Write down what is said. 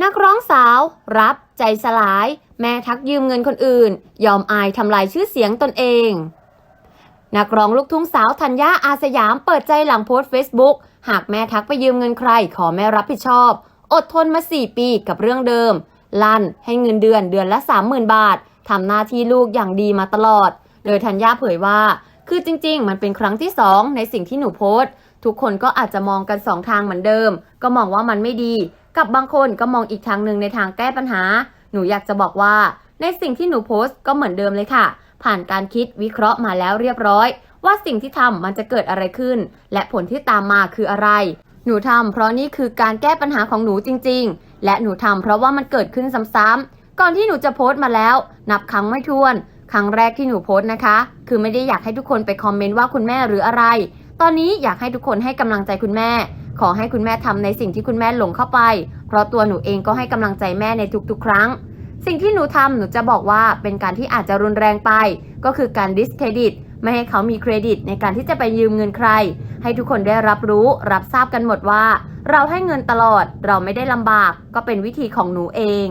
นักร้องสาว รับใจสลาย แม่ทักยืมเงินคนอื่น ยอมอายทำลายชื่อเสียงตนเอง นักร้องลูกทุ่งสาวธัญญาอาสยามเปิดใจหลังโพสต์เฟซบุ๊กหากแม่ทักไปยืมเงินใคร ขอแม่รับผิดชอบ อดทนมา 4 ปีกับเรื่องเดิม ลั่นให้เงินเดือนเดือนละ 30,000 บาททำหน้าที่ลูกอย่างดีมาตลอด โดยธัญญาเผยว่า คือจริง ๆ มันเป็นครั้งที่ 2 ในสิ่งที่หนูโพสต์ ทุกคนก็อาจจะมองกัน2ทางเหมือนเดิม ก็มองว่ามันไม่ดี กับบางคนก็มองอีกทางหนึ่งในทางแก้ปัญหา หนูอยากจะบอกว่า ในสิ่งที่หนูโพสต์ก็เหมือนเดิมเลยค่ะ ผ่านการคิดวิเคราะห์มาแล้วเรียบร้อย ว่าสิ่งที่ทำมันจะเกิดอะไรขึ้น และผลที่ตามมาคืออะไร หนูทำเพราะนี่คือการแก้ปัญหาของหนูจริง ๆ และหนูทำเพราะว่ามันเกิดขึ้นซ้ำๆก่อนที่หนูจะโพสต์มาแล้ว นับครั้งไม่ถ้วน ครั้งแรกที่หนูโพสต์นะคะ คือไม่ได้อยากให้ทุกคนไปคอมเมนต์ว่าคุณแม่หรืออะไร ตอนนี้อยากให้ทุกคนให้กำลังใจคุณแม่ ขอให้คุณแม่ทำในสิ่งที่คุณแม่หลงเข้าไป เพราะตัวหนูเองก็ให้กำลังใจแม่ในทุกๆ ครั้ง สิ่งที่หนูทำหนูจะบอกว่าเป็นการที่อาจจะรุนแรงไป ก็คือการดิสเครดิตไม่ให้เขามีเครดิตในการที่จะไปยืมเงินใคร ให้ทุกคนได้รับรู้ รับทราบกันหมดว่า เราให้เงินตลอด เราไม่ได้ลำบาก ก็เป็นวิธีของหนูเอง